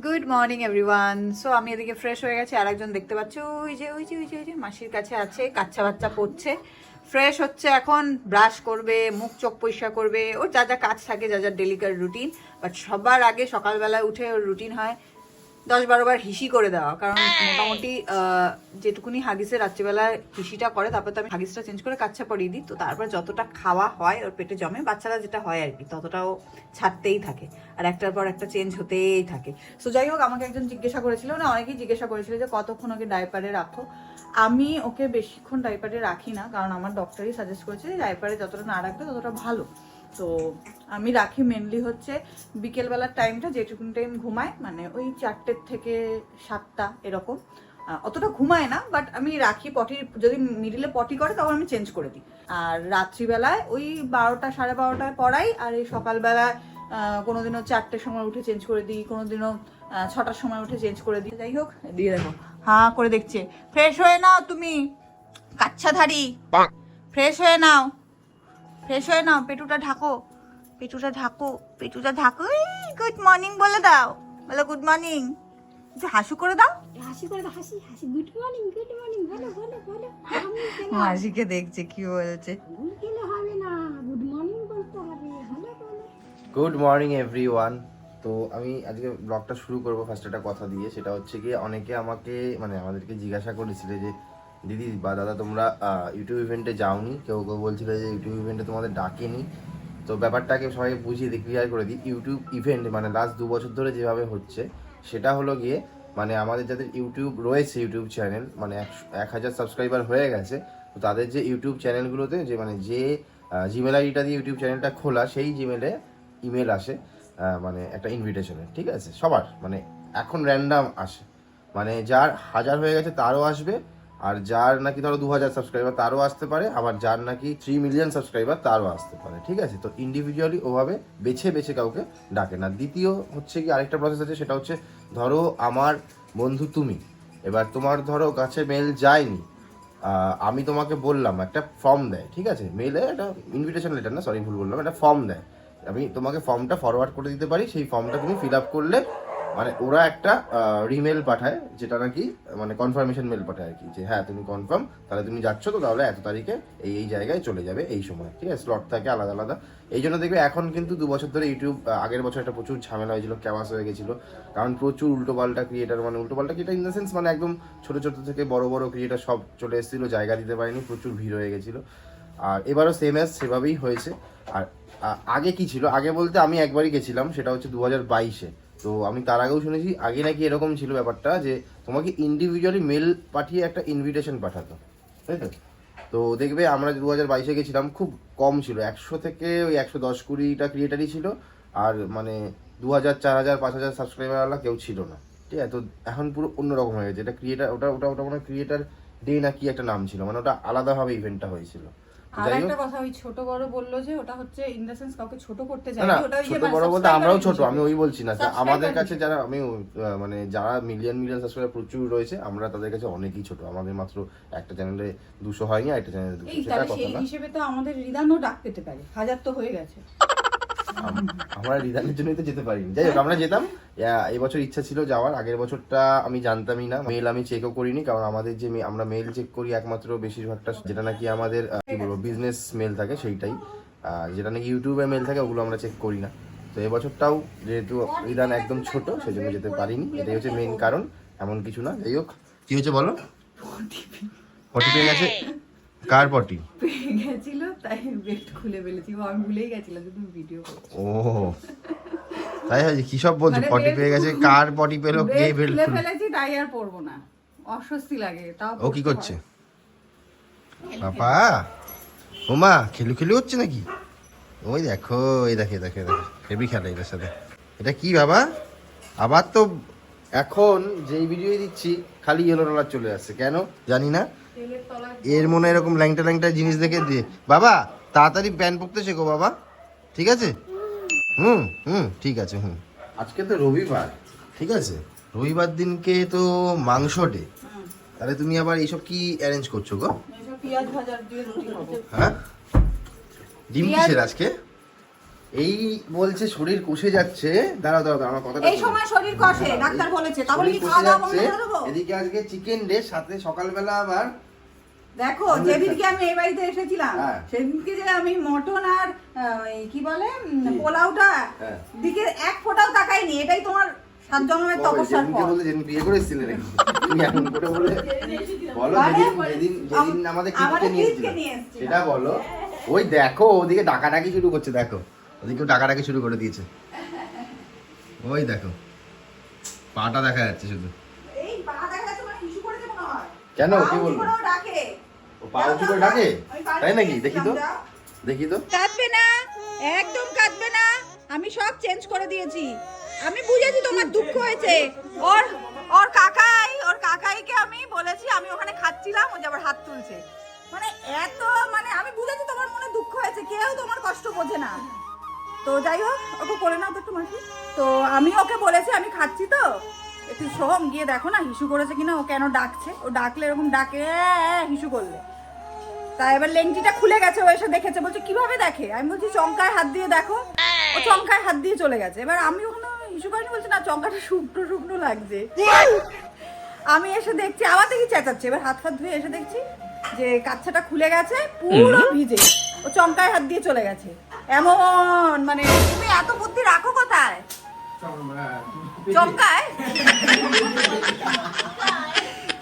Good morning everyone so আমি এদিকে fresh হয়ে গেছি আর একজন দেখতে পাচ্ছ। ওই যে ওই যে ওই যে ওই যে, মাসির কাছে আছে, কাচ্চা বাচ্চা পড়ছে। ফ্রেশ হচ্ছে এখন ব্রাশ করবে, মুখ চোখ পরিষ্কার করবে। ওর যা যা কাজ থাকে, যা যা ডেলিকার রুটিন বাট সবার আগে সকালবেলায় উঠে ওর রুটিন হয় দশ বারো বার হিসি করে দেওয়া। কারণ মোটামুটি আহ, যেটুকুনি হাগিসে রাত্রিবেলায় হিসিটা করে তারপর তো আমি হাগিসটা চেঞ্জ করে কাচ্চা পরিয়ে দিই। তো তারপর যতটা খাওয়া হয় ওর পেটে জমে বাচ্চারা যেটা হয় আর কি ততটাও ছাড়তেই থাকে। আর একটার পর একটা চেঞ্জ হতেই থাকে। সো যাই হোক আমাকে একজন জিজ্ঞাসা করেছিল না অনেকেই জিজ্ঞাসা করেছিল যে কতক্ষণ ওকে ডাইপারে রাখো? আমি ওকে বেশিক্ষণ ডাইপারে রাখি না কারণ আমার ডক্টরই সাজেস্ট করেছে যে ডাইপারে যতটা না রাখবে ততটা ভালো। তো আমি রাখি মেনলি হচ্ছে বিকেলবেলার টাইমটা যেটুকুন টাইম ঘুমায় মানে ওই চারটের থেকে সাতটা এরকম। অতটা ঘুমায় না বাট আমি রাখি পটি যদি মিডিলে পটি করে তখন আমি চেঞ্জ করে দিই। আর রাত্রিবেলায় ওই বারোটা সাড়ে বারোটায় পড়াই আর এই সকালবেলায় কোনোদিনও চারটের সময় উঠে চেঞ্জ করে দিই কোনোদিনও ছটার সময় উঠে চেঞ্জ করে দিই। যাই হোক দিয়ে দেখো হ্যাঁ করে দেখছে। ফ্রেশ হয়ে নাও তুমি কাচ্ছাধারী। ফ্রেশ হয়ে নাও। ফ্রেশ হয়ে নাও পেটুটা ঢাকো। পেটুটা ঢাকো পেটুটা ঢাকো। গুড মর্নিং বলে দাও। বলো গুড মর্নিং হাসু করে দাও। হাসি করে দাও, হাসি হাসি। গুড মর্নিং গুড মর্নিং ভালো আমি গেলাম। মাসিকে দেখছে কি বলছে? হবে না? গুড মর্নিং বলতে হবে। গুড মর্নিং এভরিওয়ান তো আমি আজকে ব্লগটা শুরু করব ফার্স্ট একটা কথা দিয়ে। সেটা হচ্ছে কি অনেকে আমাকে মানে আমাদেরকে জিজ্ঞাসা করেছিল যে দিদি বা দাদা, তোমরা ইউটিউব ইভেন্টে যাওনি, কেউ কেউ বলছিল যে ইউটিউব ইভেন্টে তোমাদের ডাকেনি। তো ব্যাপারটাকে সবাই বুঝিয়ে দিই ক্লিয়ার করে দিই। ইউটিউব ইভেন্ট মানে লাস্ট দু বছর ধরে যেভাবে হচ্ছে, সেটা হলো গিয়ে মানে আমাদের যাদের ইউটিউব রয়েছে ইউটিউব চ্যানেল মানে এক হাজার সাবস্ক্রাইবার হয়ে গেছে, তো তাদের যে ইউটিউব চ্যানেলগুলোতে যে মানে যে জিমেল আইডিটা দিয়ে ইউটিউব চ্যানেলটা খোলা, সেই জিমেলে ইমেল আসে মানে একটা ইনভিটেশনের ঠিক আছে? সবার মানে এখন র্যান্ডাম আসে। মানে যার হাজার হয়ে গেছে, তারও আসবে আর যার নাকি ধরো দু হাজার সাবস্ক্রাইবার তারও আসতে পারে, আবার যার নাকি থ্রি মিলিয়ন সাবস্ক্রাইবার তারও আসতে পারে, ঠিক আছে? তো ইন্ডিভিজুয়ালি ওভাবে বেছে বেছে কাউকে ডাকে না। দ্বিতীয় হচ্ছে কি আরেকটা প্রসেস আছে, সেটা হচ্ছে ধরো আমার বন্ধু তুমি, এবার তোমার ধরো কাছে মেল যায়নি আমি তোমাকে বললাম, একটা ফর্ম দেয়, ঠিক আছে? মেলে একটা ইনভিটেশন লেটার না সরি ভুল বললাম, একটা ফর্ম দেয়। আমি তোমাকে ফর্মটা ফরওয়ার্ড করে দিতে পারি, সেই ফর্মটা তুমি ফিল আপ করলে মানে ওরা একটা রিমেল পাঠায়, যেটা নাকি মানে কনফার্মেশন মেল পাঠায় আর কি, যে হ্যাঁ তুমি কনফার্ম তাহলে তুমি যাচ্ছ তো তাহলে এত তারিখে এই এই জায়গায় চলে যাবে এই সময়, ঠিক আছে? স্লট থাকে আলাদা আলাদা। এই জন্য দেখবে এখন কিন্তু দু বছর ধরে ইউটিউব আগের বছর একটা প্রচুর ঝামেলা হয়েছিল ক্যাওয়াস হয়ে গেছিল। কারণ প্রচুর উল্টোপাল্টা ক্রিয়েটার মানে উল্টোপাল্টা ক্রিয়েটার ইন দ্য সেন্স মানে একদম ছোটো ছোটো থেকে বড় বড় ক্রিয়েটার সব চলে এসেছিল, জায়গা দিতে পারেনি, প্রচুর ভিড় হয়ে গেছিল। আর এবারও সেম অ্যাজ সেভাবেই হয়েছে। আর আগে কি ছিল? আগে বলতে আমি একবারই গেছিলাম, সেটা হচ্ছে দু হাজার বাইশে। তো আমি তার আগেও শুনেছি, আগে নাকি এরকম ছিল ব্যাপারটা যে তোমাকে ইন্ডিভিজুয়ালি মেল পাঠিয়ে একটা ইনভিটেশন পাঠাতো, তাই তো? তো দেখবে আমরা দু হাজার বাইশে গেছিলাম, খুব কম ছিল। একশো থেকে ওই একশো দশ কুড়িটা ক্রিয়েটারই ছিল, আর মানে দু হাজার চার হাজার পাঁচ হাজার সাবস্ক্রাইবারওয়ালা কেউ ছিল না। ঠিক আছে? তো এখন পুরো অন্যরকম হয়ে গেছে। এটা ক্রিয়েটার ওটা ওটা ওটা মানে ক্রিয়েটার ডে না কি একটা নাম ছিল মানে ওটা আলাদাভাবে ইভেন্টটা হয়েছিল। আর একটা কথা ওই ছোট বড় বলল যে ওটা হচ্ছে ইন দ্য সেন্স কাউকে ছোট করতে না ওটা ছোট মানে বড় বলতে আমরাও ছোট আমি ওই বলছি না আমাদের কাছে যারা আমি মানে যারা মিলিয়ন মিলিয়ন সাবস্ক্রাইবার প্রচুর রয়েছে আমরা তাদের কাছে অনেকই ছোট আমাদের মাত্র একটা চ্যানেলে দুশো হয়নি একটা চ্যানেলে দুশো এই সেটা কথা সেই না। হিসেবে তো আমাদের রিদানও ডাক পেতে পারে হাজার তো হয়ে গেছে। আমরা রিদানের জন্যই তো যেতে পারিনি। যাই হোক আমরা যেতাম। আহ, এই বছর ইচ্ছা ছিল যাওয়ার। আগের বছরটা আমি জানতামই না। মেল আমি চেকও করিনি কারণ আমাদের যে মে- আমরা মেল চেক করি একমাত্র বেশিরভাগটা যেটা নাকি আমাদের কি বলব বিজনেস মেল থাকে সেইটাই। যেটা নাকি ইউটিউবে মেল থাকে ওগুলো আমরা চেক করি না। তো এবছরটাও যেহেতু রিদান একদম ছোট সেই জন্য যেতে পারিনি। এটাই হচ্ছে মেন কারণ এমন কিছু না। যাই হোক কি হচ্ছে বলো? পটি পেয়ে গেছে। কার পটি গেছিল তাই বেল্ট খুলে ফেলেছি ও আমি ভুলেই গেছিলাম তুমি ভিডিও ও তাই হয়েছে কি সব বলছো? মানে পটি পেয়ে গেছে কার পটি পেল কে খুলে ফেলেছি তাই আর না। অস্বস্তি লাগে তাও ও কি করছে? হয়। বাবা ওমা খেলু খেলু হচ্ছে নাকি? ওই দেখো এই দেখে দেখে দেখে হেভি খেলে এটার সাথে। এটা কি বাবা? আবার তো এখন যেই ভিডিও দিচ্ছি খালি ইয়েলো রোলার চলে আসছে। কেন? জানি না। এর মনে হয় এরকম ল্যাংটা ল্যাংটা জিনিস দেখে দিয়ে। বাবা তাড়াতাড়ি প্যান পরতে শেখো বাবা। ঠিক আছে? হুম হুম ঠিক আছে হুম। আজকে তো রবিবার। ঠিক আছে? রবিবার দিনকে তো মাংস ডে তাহলে তুমি আবার এইসব কি অ্যারেঞ্জ করছ গো? হ্যাঁ? ডিম কিসের আজকে? এই বলছে শরীর কষে যাচ্ছে। দাঁড়াও দাঁড়াও আমার কথাটা এই সময় শরীর কষে ডাক্তার বলেছে। তাহলে কি খাওয়া দাওয়া বন্ধ করে দেবো? এদিকে আজকে চিকেন ডে সাথে সকালবেলা আবার দেখো যেদিনকে আমি এই বাড়িতে এসেছিলাম হ্যাঁ। সেদিনকে যে আমি মটন আর এই কি বলে পোলাওটা হ্যাঁ। দিকে এক ফোঁটাও তাকাইনি এটাই তোমার সাত জন্মের? তপস্যার ফল। বলতে যেদিন বিয়ে করে এসেছিলে নাকি? তুমি এখন করে বলে বলো যেদিন যেদিন আমাদের আমাদের নিয়ে। সেটা বলো। ওই দেখো ওদিকে ডাকাডাকি শুরু করছে দেখো। ওদিকে ডাকাডাকি শুরু করে দিয়েছে। ওই দেখো পাটা দেখা যাচ্ছে শুধু। এই পা দেখা যাচ্ছে মানে কেন? কি বলব? ও পা উঁচু করে ডাকে? তাই নাকি? দেখি তো। দেখি তো। কাঁদবে না একদম কাঁদবে না। আমি সব চেঞ্জ করে দিয়েছি। আমি বুঝেছি তোমার দুঃখ হয়েছে। ওর ওর কাকাই ওর কাকাইকে আমি বলেছি আমি ওখানে খাচ্ছিলাম ও যে আবার হাত তুলছে। মানে এত মানে আমি বুঝেছি তোমার মনে দুঃখ হয়েছে। কেউ তোমার কষ্ট বোঝে না। তো যাই হোক ওকে করে নাও তো একটু মাসি। তো আমি ওকে বলেছি আমি খাচ্ছি তো। একটু সোহম গিয়ে দেখো না হিসু করেছে কিনা ও কেন ডাকছে? ও ডাকলে এরকম ডাকে "অ্যাঁ, হিসু করলে। তা এবার লেংটিটা খুলে গেছে ও এসে দেখেছে বলছে কীভাবে দেখে? আমি বলছি চমকায় হাত দিয়ে দেখো। ও চমকায় হাত দিয়ে চলে গেছে। এবার আমি ওখানে ইস্যু করিনি বলছি না চমকাটা শুকনো শুকনো লাগছে। আমি এসে দেখছি আবার দেখি চেঁচাচ্ছে। এবার হাত ফাত ধুয়ে এসে দেখছি যে কাচ্চাটা খুলে গেছে পুরো ভিজে। ও চমকায় হাত দিয়ে চলে গেছে। এমন মানে তুমি এত বুদ্ধি রাখো কোথায়? চমকায়?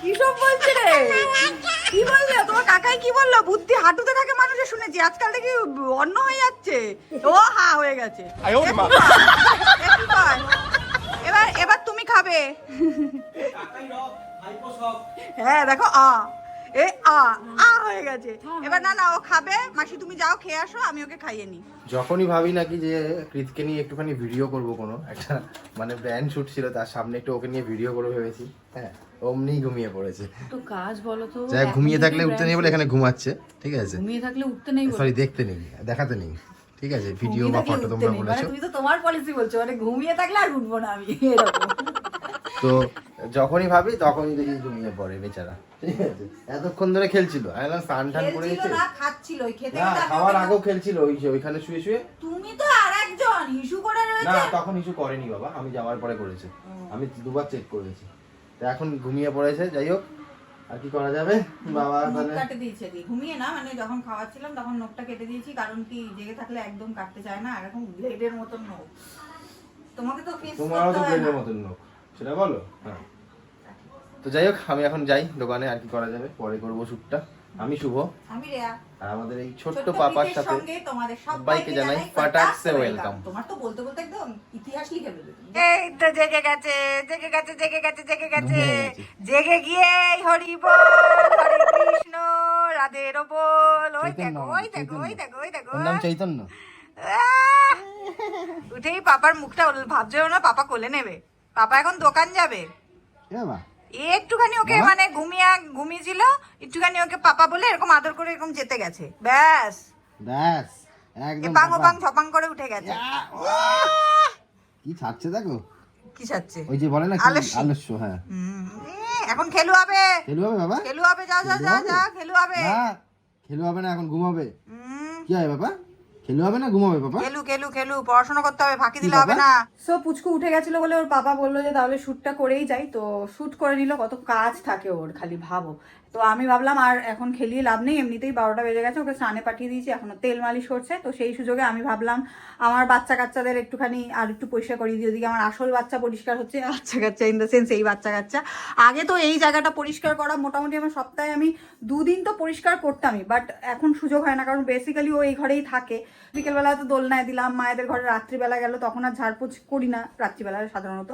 কি সব বলছে রে? কি বললে? তোমার কাকাই কি বলল? বুদ্ধি হাঁটুতে থাকে মানুষের শুনেছি আজকাল দেখি অন্য হয়ে যাচ্ছে। ও হা হয়ে গেছে। এবার এবার তুমি খাবে। হ্যাঁ দেখো আ। এ আ আ হয়ে গেছে। এবার না না ও খাবে। মাসি তুমি যাও খেয়ে আসো আমি ওকে খাইয়ে নিই। যখনই ভাবি নাকি যে কৃতকে নিয়ে একটুখানি ভিডিও করব কোনো একটা মানে ব্যান্ড শুট ছিল তার সামনে একটু ওকে নিয়ে ভিডিও করে ভেবেছি হ্যাঁ অমনি ঘুমিয়ে পড়েছে। তো কাজ বলো তো যাই ঘুমিয়ে থাকলে উঠতে নেই বলে এখানে ঘুমাচ্ছে ঠিক আছে? ঘুমিয়ে থাকলে উঠতে নেই সরি দেখতে নেই দেখাতে নেই ঠিক আছে? ভিডিও বা ফটো তোমরা মানে বলেছ। তুমি তো তোমার পলিসি বলছো মানে ঘুমিয়ে থাকলে আর উঠবো না আমি এরকম। তো যখনই ভাবি তখনই দেখি ঘুমিয়ে পড়ে বেচারা। ঠিক আছে? এতক্ষণ ধরে খেলছিল। আমি বললাম স্নান টান করে এসে খাচ্ছিল। ওই খেতে খাওয়ার আগেও খেলছিল ওই যে ওইখানে শুয়ে শুয়ে। তুমি তো আর একজন ইস্যু করে না তখন ইস্যু করেনি বাবা আমি যাওয়ার পরে করেছে। আমি দুবার চেক করেছি। তো এখন ঘুমিয়ে পড়েছে যাই হোক। আর কি করা যাবে? বাবা তাহলে কাটে দিয়েছে দি ঘুমিয়ে না মানে যখন খাওয়াচ্ছিলাম তখন নখটা কেটে দিয়েছি কারণ কি জেগে থাকলে একদম কাটতে চায় না আর এখন ব্লেডের মতন নখ। তোমাকে তো ফিস তোমারও তো না। মতন লোক সেটা বলো? হ্যাঁ। তো যাই হোক আমি এখন যাই দোকানে আর কি করা যাবে পরে করব শ্যুটটা। আমি শুভ। আমি রেয়া। আর আমাদের এই ছোট্ট পাপার সাথে তোমাদের সবাইকে জানাই ফাটাকসে welcome। তোমার তো বলতে বলতে একদম ইতিহাস লিখে দেবে এই তো জেগে গেছে জেগে গেছে জেগে গেছে জেগে গেছে। জেগে গিয়ে হরি বল হরে কৃষ্ণ রাধে বল। ওই দেখো ওই দেখো ওই। দেখো ওই দেখো। ওর নাম চৈতন্য। উঠেই পাপার মুখটা ভাবছেও না পাপা কোলে নেবে। পাপা এখন দোকান যাবে। একটুখানি ওকে মানে ঘুমিয়ে ঘুমিয়েছিল একটুখানি ওকে পাপা বলে এরকম আদর করে এরকম যেতে গেছে। ব্যাস। ব্যাস একদম বাং ও পাপা। করে উঠে গেছে। কি ছাড়ছে দেখো? কি চাচ্ছে ওই যে বলে না আলস্য। হ্যাঁ। এখন খেলু হবে। খেলু হবে বাবা? খেলু হবে যা যা যা যা খেলু হবে। খেলু হবে না এখন ঘুমাবে। কি হয় বাবা? খেলু হবে না? ঘুমাবে বাবা? খেলু খেলু খেলু পড়াশোনা করতে হবে ফাঁকি দিলে হবে না। সো পুচকু উঠে গেছিল বলে ওর বাবা বলল যে তাহলে শ্যুটটা করেই যাই। তো শ্যুট করে নিল কত কাজ থাকে ওর খালি ভাবো। তো আমি ভাবলাম আর এখন খেলিয়ে লাভ নেই এমনিতেই বারোটা বেজে গেছে ওকে স্নানে পাঠিয়ে দিয়েছি এখনও তেল মালিশ করছে। তো সেই সুযোগে আমি ভাবলাম আমার বাচ্চা কাচ্চাদের একটুখানি আর একটু পরিষ্কার করিয়ে দিই ওদিকে আমার আসল বাচ্চা পরিষ্কার হচ্ছে বাচ্চা কাচ্চা ইন দ্য সেন্স এই বাচ্চা কাচ্চা আগে তো এই জায়গাটা পরিষ্কার করা মোটামুটি আমার সপ্তাহে আমি দুদিন তো পরিষ্কার করতামই বাট এখন সুযোগ হয় না কারণ বেসিক্যালি ও এই ঘরেই থাকে। বিকেলবেলা তো দোলনায় দিলাম, মায়েদের ঘরে রাত্রিবেলা গেল, তখন আর ঝাড়পোছ করি না রাত্রিবেলা সাধারণত।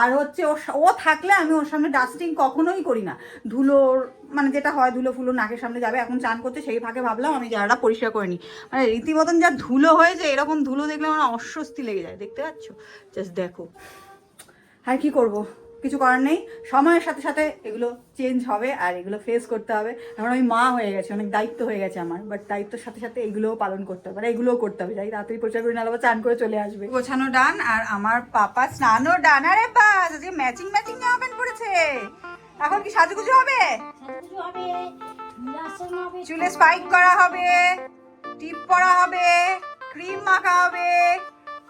আর হচ্ছে ও ও থাকলে আমি ওর সামনে ডাস্টিং কখনোই করি না। ধুলোর মানে যেটা হয় ধুলো ফুলো নাকের সামনে যাবে, এখন চান করতে সেই ফাঁকে ভাবলাম আমি জায়গাটা পরিষ্কার করে নিই। মানে রীতিমতন যা ধুলো হয়েছে, এরকম ধুলো দেখলে আমার অস্বস্তি লেগে যায়, দেখতে পাচ্ছ? জাস্ট দেখো। আর কি করব? কিছু করার নেই। সময়ের সাথে সাথে এগুলো চেঞ্জ হবে আর এগুলো ফেস করতে হবে। এখন আমি মা হয়ে গেছে অনেক দায়িত্ব হয়ে গেছে আমার। বাট দায়িত্বের সাথে সাথে এগুলোও পালন করতে হবে। আর এগুলোও করতে হবে। যাই তাড়াতাড়ি পরিষ্কার করে নাহলে আবার চান করে চলে আসবে। গোছানো ডান আর আমার পাপা স্নানও ডান। আরে বাস আজকে ম্যাচিং ম্যাচিং জামা প্যান্ট পরেছে এখন কি সাজুগুজু হবে? সাজু হবে হবে। চুলে স্পাইক করা হবে টিপ পরা হবে ক্রিম মাখা হবে।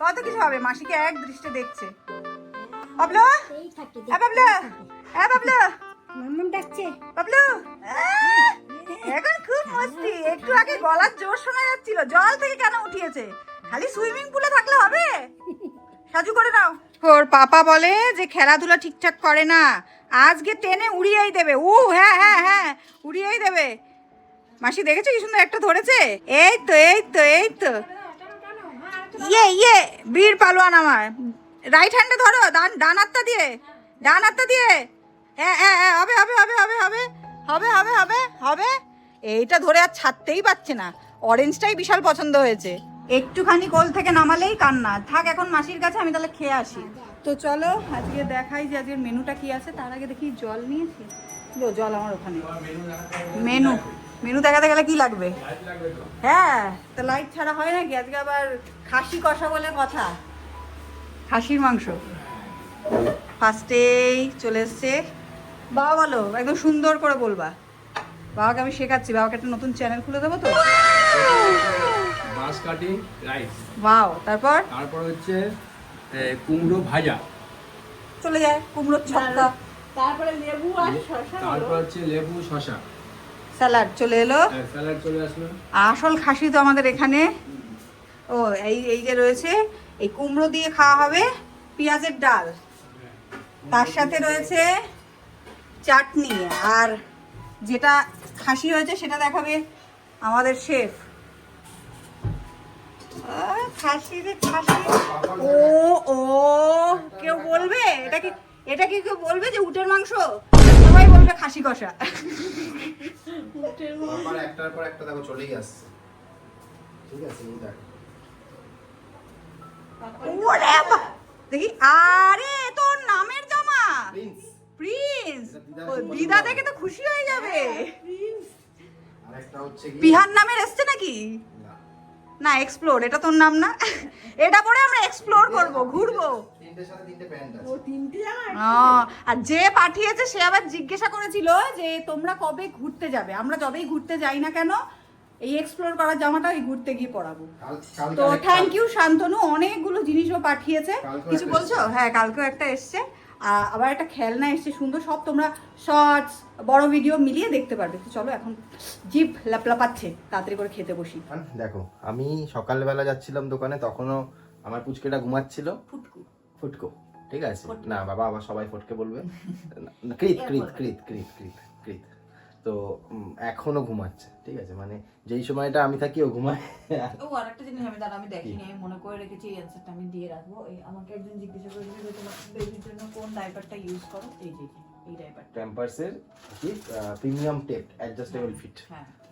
কত কিছু হবে? মাসিকে এক দৃষ্টে দেখছে। বাবলু? এই থাকে হ্যাঁ বাবলু? হ্যাঁ বাবলু? মাম্মাম ডাকছে। বাবলু? এখন খুব মস্তি। একটু আগে গলার জোর শোনা যাচ্ছিল জল থেকে কেন উঠিয়েছে? খালি সুইমিং পুলে থাকলে হবে? সাজু করে নাও। ওর পাপা বলে যে খেলাধুলা ঠিকঠাক করে না। আজকে টেনে উড়িয়েই দেবে। উ হ্যাঁ হ্যাঁ হ্যাঁ উড়িয়েই দেবে। মাসি দেখেছ কি সুন্দর একটা ধরেছে? এই তো এই তো এই তো। ইয়ে ইয়ে বীর পালোয়ান আমার রাইট হ্যান্ডে ধরো ডান ডান হাতটা দিয়ে ডান হাতটা দিয়ে। হ্যাঁ হ্যাঁ হ্যাঁ হবে হবে হবে হবে হবে হবে হবে হবে হবে। এইটা ধরে আর ছাড়তেই পারছে না। অরেঞ্জটাই বিশাল পছন্দ হয়েছে। একটুখানি কোল থেকে নামালেই কান্না। থাক এখন মাসির কাছে আমি তাহলে খেয়ে আসি। তো চলো আজকে দেখাই যে আজকের মেনুটা কি আছে। তার আগে দেখি জল নিয়েছি। লো, জল আমার ওখানে। মেনু মেনু দেখাতে গেলে কি লাগবে? হ্যাঁ তো লাইট ছাড়া হয় নাকি? আজকে আবার খাসি কষা বলে কথা। খাসির মাংস। ফার্স্টেই চলে এসছে। বাবা বলো একদম সুন্দর করে বলবা। বাবাকে আমি শেখাচ্ছি বাবাকে একটা নতুন চ্যানেল খুলে দেবো তো? বাঁশ কাটি রাইস বাও তারপর? তারপর হচ্ছে কুমড়ো ভাজা। চলে যায় কুমড়োর ছক্কা। তারপরে লেবু আর শসা তারপর হচ্ছে লেবু শশা স্যালাড চলে এলো। স্যালাড চলে আসলো। আসল খাসি তো আমাদের এখানে। ও এই এই যে রয়েছে এই কুমড়ো দিয়ে খাওয়া হবে পেঁয়াজের ডাল। তার সাথে রয়েছে চাটনি আর যেটা খাসি হয়েছে সেটা দেখাবে আমাদের শেফ। খাসি রে খাসি। ও ও, কেউ বলবে? এটা কি এটা কি কেউ বলবে যে উটের মাংস? সবাই বলবে খাসি কষা। একটার পর একটা দেখো চলেই আসছে। ঠিক আছে, এই ওরে! দেখি আরে তোর নামের জামা। প্রিন্স দিদা দেখে তো খুশি হয়ে যাবে। আর একটা হচ্ছে নামের এসছে নাকি? না। না এক্সপ্লোর এটা তোর নাম না? এটা পরে আমরা এক্সপ্লোর করব ঘুরবো। তিনটের সাথে তিনটে প্যান্ট আছে। ও তিনটে জামা আহ, আর যে পাঠিয়েছে সে আবার জিজ্ঞাসা করেছিল যে তোমরা কবে ঘুরতে যাবে? আমরা যবেই ঘুরতে যাই না কেন এই এক্সপ্লোর করার জামাটা ওই ঘুরতে গিয়ে পরাবো তো থ্যাংক ইউ শান্তনু অনেকগুলো জিনিসও পাঠিয়েছে। কিছু বলছো? হ্যাঁ কালকেও একটা এসছে। আবার একটা খেলনা এসছে সুন্দর। সব তোমরা শর্টস বড় ভিডিও মিলিয়ে দেখতে পারবে। তো চলো এখন জিভ লাপলাপাচ্ছে তাড়াতাড়ি করে খেতে বসি। দেখো আমি সকালবেলা যাচ্ছিলাম দোকানে তখনও আমার পুচকেটা ঘুমাচ্ছিল। ফুটকু। ফুটকো ঠিক আছে? না বাবা আবার সবাই ফটকে বলবে। না, কৃত কৃত কৃত কৃত কৃত কৃত তো এখনও ঘুমাচ্ছে ঠিক আছে? মানে যেই সময়টা আমি থাকি ও ঘুমায়। ও আর একটা জিনিস আমি দাঁড়া আমি দেখিনি আমি মনে করে রেখেছি এই অ্যান্সারটা আমি দিয়ে রাখব। এই আমাকে একজন জিজ্ঞাসা করেছিল যে তোমার বেবির জন্য কোন ডাইপারটা ইউজ করো? এই যে এই ডাইপারটা প্যাম্পার্সের কি? প্রিমিয়াম টেপ অ্যাডজাস্টেবল ফিট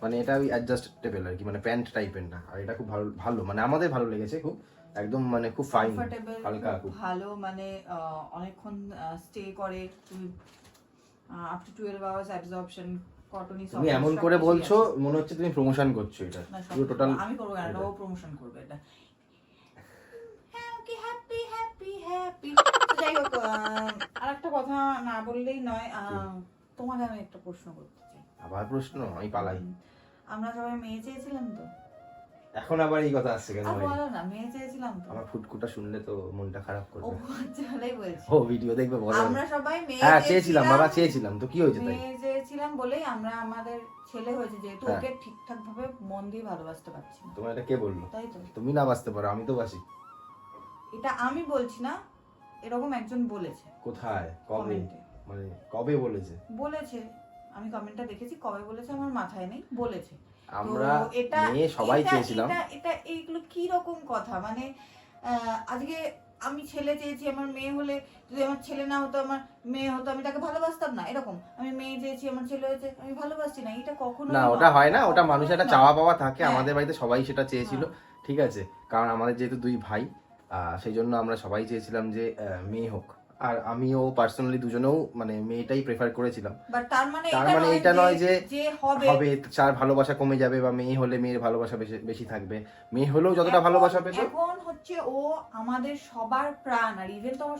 মানে এটা ওই অ্যাডজাস্টেবল আর কি মানে প্যান্ট টাইপের না। আর এটা খুব ভালো ভালো মানে আমাদের ভালো লেগেছে খুব। একদম মানে খুব ফাইন হালকা খুব ভালো মানে অনেকক্ষণ স্টে করে তুমি up to twelve hours absorption Courtney তুমি এমন করে বলছো মনে হচ্ছে তুমি প্রমোশন করছ এটা। পুরো টোটাল আমি করব কেন? ও প্রমোশন করবে এটা। হ্যাপি হ্যাপি হ্যাপি হ্যাপি যাই হোক আর একটা কথা না বললেই নয় আহ, তোমাকে আমি একটা প্রশ্ন করতে চাই। আবার প্রশ্ন আমি পালাই। আমরা সবাই মেয়ে চেয়েছিলাম তো? এখন আবার এই কথা আসছে কেন? বলো না মেয়ে চেয়েছিলাম তো। আমার ফুটকুটা শুনলে তো মনটা খারাপ করবে। আচ্ছা বলছি। ও ভিডিও দেখবে বলো। আমরা সবাই মেয়ে হ্যাঁ চেয়েছিলাম বাবা চেয়েছিলাম তো কি হয়েছে তাই? মেয়ে চেয়েছিলাম বলেই আমরা আমাদের ছেলে হয়েছে যেহেতু হ্যাঁ। ওকে ঠিকঠাক ভাবে মন দিয়ে ভালোবাসতে পারছি না। তোমার এটা কে বলল? তাই তো। তুমি না বাঁচতে পারো আমি তো বাসি এটা আমি বলছি না এরকম একজন বলেছে। কোথায়? কবে? মানে কবে বলেছে? বলেছে আমি কমেন্টটা দেখেছি কবে বলেছে আমার মাথায় নেই বলেছে। আমরা মেয়ে সবাই চেয়েছিলাম। এটা এটা এইগুলো কি রকম কথা? মানে আজকে আমি ছেলে চেয়েছি আমার মেয়ে হলে যদি আমার ছেলে না হতো আমার মেয়ে হতো আমি তাকে ভালোবাসতাম না এরকম। আমি মেয়ে চেয়েছি আমার ছেলে হয়েছে আমি ভালোবাসছি না এটা কখনো না ওটা হয় না ওটা মানুষের একটা চাওয়া পাওয়া থাকে হ্যাঁ। আমাদের বাড়িতে সবাই সেটা চেয়েছিল ঠিক আছে? কারণ আমাদের যেহেতু দুই ভাই আহ, সেই জন্য আমরা সবাই চেয়েছিলাম যে মেয়ে হোক। আর আমিও পার্সোনালি দুজনেও মানে মেয়েটাই প্রেফার করেছিলাম। তার মানে তার এটা মানে নয় যে হবে। চার ভালোবাসা কমে যাবে বা মেয়ে হলে মেয়ের ভালোবাসা বেশি বেশি থাকবে। মেয়ে হলেও যতটা ভালোবাসা পেত হচ্ছে ও আমাদের সবার প্রাণ আর ইভেন তো আমার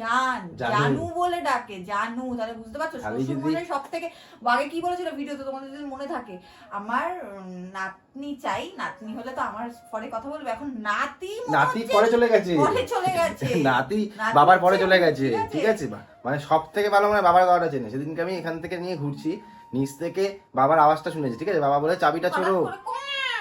জান জানু। বলে ডাকে জানু তাহলে বুঝতে পারছ? খালি শ্বশুর মশাই সব থেকে আগে কি বলেছিল ভিডিওতে তোমাদের যদি মনে থাকে আমার নাতনি চাই নাতনি হলে তো আমার পরে কথা বলবে এখন নাতি নাতি পরে চলে গেছে। পরে চলে গেছে। নাতি বাবার পরে চলে গেছে ঠিক আছে? মানে সব থেকে ভালো মানে বাবার গলাটা চেনে। সেদিনকে আমি এখান থেকে নিয়ে ঘুরছি নিচ থেকে বাবার আওয়াজটা শুনেছি ঠিক আছে? বাবা বলে চাবিটা ছোড়ো।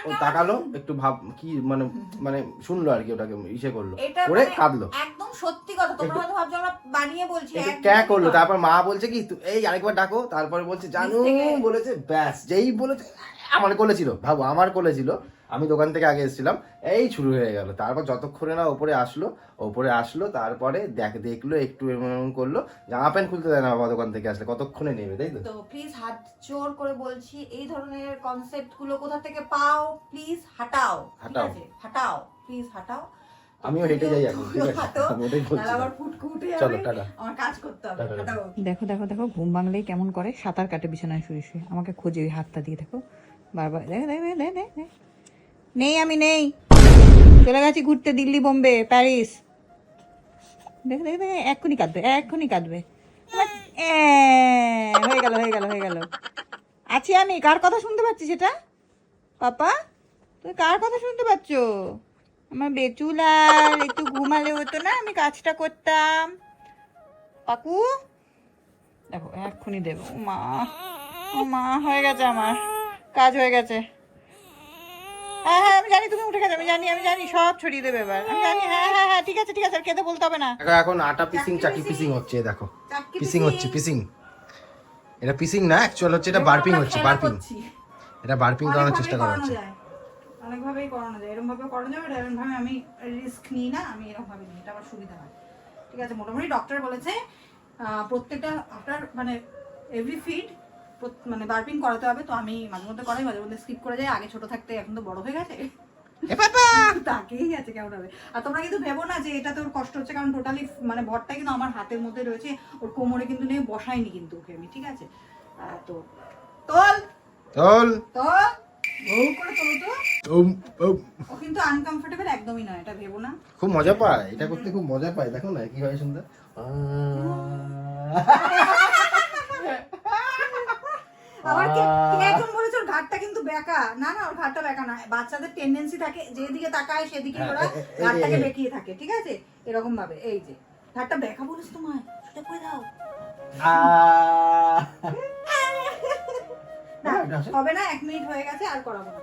ও তাকালো একটু ভাব কি মানে মানে শুনলো আর কি ওটাকে ইসে করল। করে মানে কাঁদলো। একদম সত্যি কথা তোমরা হয়তো ভাবছ আমরা বানিয়ে বলছি ক্যা করল তারপর মা বলছে কি এই আরেকবার ডাকো তারপরে বলছে জানু বলেছে ব্যাস যেই বলেছে আমার কোলে ছিল ভাবো আমার কোলে ছিল। আমি দোকান থেকে আগে এসেছিলাম এই শুরু হয়ে গেল। তারপর যতক্ষণে না ওপরে আসলো ওপরে আসলো তারপরে দেখ দেখল একটু এমন এমন করল জামা প্যান্ট খুলতে দেয় না বাবা দোকান থেকে আসলে কতক্ষণে নেবে তাই তো? তো প্লিজ হাত জোর করে বলছি এই ধরনের কনসেপ্টগুলো কোথা থেকে পাও প্লিজ হাটাও হাটাও। হাটাও প্লিজ হাটাও। আমিও হেঁটে যাই এখন চলো টাটা। আমার কাজ করতে হবে। দেখো দেখো দেখো ঘুম ভাঙলেই কেমন করে? সাঁতার কাটে বিছানায় শুয়ে শুয়ে। আমাকে খোঁজে ওই হাতটা দিয়ে দেখো। বারবার দেখ দেখ। নেই, আমি নেই। চলে গেছি ঘুরতে, দিল্লি, বোম্বে, প্যারিস। দেখ দেখ এক্ষুনি কাঁদবে এক্ষুনি কাঁদবে। হয়ে গেল হয়ে গেল হয়ে গেল। আছি আমি, কার কথা শুনতে পাচ্ছি সেটা পাপা তুই কার কথা শুনতে পাচ্ছ? আমার বেচুলাল একটু ঘুমালে হতো না, আমি কাজটা করতাম। পাকু দেখো, এক্ষুনি দেবো। মা মা হয়ে গেছে আমার, কাজ হয়ে গেছে। হ্যাঁ হ্যাঁ আমি জানি তুমি উঠে গেছো আমি জানি আমি জানি সব ছড়িয়ে দেবে এবার। আমি জানি হ্যাঁ হ্যাঁ হ্যাঁ ঠিক আছে ঠিক আছে আর কেঁদে বলতে হবে না। এখন আটা পিসিং চাকি পিসিং হচ্ছে দেখো। পিসিং। হচ্ছে পিসিং। এটা পিসিং না অ্যাকচুয়াল হচ্ছে এটা বার্পিং হচ্ছে বার্পিং। এটা বার্পিং করানোর চেষ্টা করা হচ্ছে। অনেকভাবেই করানো যায়। এরকম ভাবে করানো যাবে এরকম ভাবে আমি রিস্ক নিই না আমি এরকম ভাবে নিই এটা আমার সুবিধা হয়। ঠিক আছে মোটামুটি ডক্টর বলেছে প্রত্যেকটা আপনার মানে এভরি ফিড মানে বার্পিং করাতে হবে তো আমি মাঝে মধ্যে করাই মাঝে মধ্যে স্কিপ করে যাই আগে ছোট থাকতে এখন তো বড় হয়ে গেছে। তাকেই আছে কেমন হবে। আর তোমরা কিন্তু ভেবো না যে এটা তোর কষ্ট হচ্ছে কারণ টোটালি মানে ভরটা কিন্তু আমার হাতের মধ্যে রয়েছে ওর কোমরে কিন্তু নেই বসাইনি কিন্তু ওকে আমি ঠিক আছে? তো তোল! তোলো! তো। উম, উম। ও কিন্তু আনকমফোর্টেবল একদমই নয় এটা ভেবো না। খুব মজা পায় এটা করতে খুব মজা পায় দেখো না কি হয় সুন্দর। আবার কে কে একজন বলেছে ওর ঘাটটা কিন্তু বেঁকা। না না ওর ঘাটটা বেঁকা না। বাচ্চাদের টেন্ডেন্সি থাকে যেদিকে তাকায় সেদিকে হ্যাঁ, ওরা ঘাটটাকে বেঁকিয়ে থাকে ঠিক আছে? এরকম ভাবে এই যে। ঘাটটা বেঁকা বলিস তোমায় সেটা করে দাও? হবে না এক মিনিট হয়ে গেছে আর করাবো না।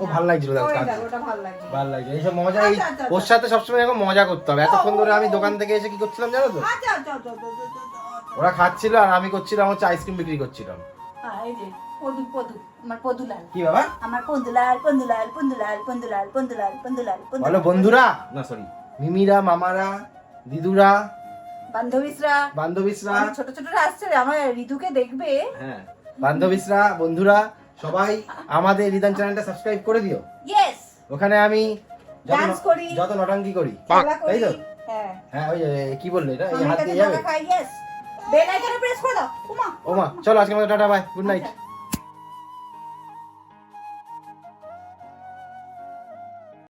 ও ভালো লাগছিল দেখো ওই কাজ। দেখো, ওটা ভালো লাগছে। এইসব মজা এই আচ্ছা, আচ্ছা, ওর সাথে সবসময় এরকম মজা করতে হবে। এতক্ষণ ধরে আমি দোকান থেকে এসে কি করছিলাম জানো তো? আচ্ছা আচ্ছা আচ্ছা আচ্ছা, আচ্ছা, আচ্ছা, আচ্ছা। ওরা খাচ্ছিল আর আমি করছিলাম হচ্ছে আইসক্রিম বিক্রি করছিলাম। হ্যাঁ, এই যে পদু পদু আমার পদুলাল। কি বাবা? আমার পন্দুলাল পন্দুলাল পন্দুলাল পন্দুলাল পন্দুলাল পন্দুলাল বলো বন্ধুরা। না সরি মিমিরা মামারা দিদুরা বান্ধবীসরা। বান্ধবীসরা। ছোট ছোটরা আসছে আমার ঋতুকে দেখবে। হ্যাঁ। বান্ধবীসরা বন্ধুরা সবাই আমাদের রিদান চ্যানেলটা সাবস্ক্রাইব করে দিও। ইয়েস ওখানে আমি যত Dance করি। যত নটাঙ্কি করি। তাই তো? হ্যাঁ। হ্যাঁ ওই কি বললে এটা? হাত দিয়ে যাবে? ইয়েস বেল আইকনে প্রেস করে দাও। উমা। ও মা চলো আজকে আমাদের টাটা বাই গুড নাইট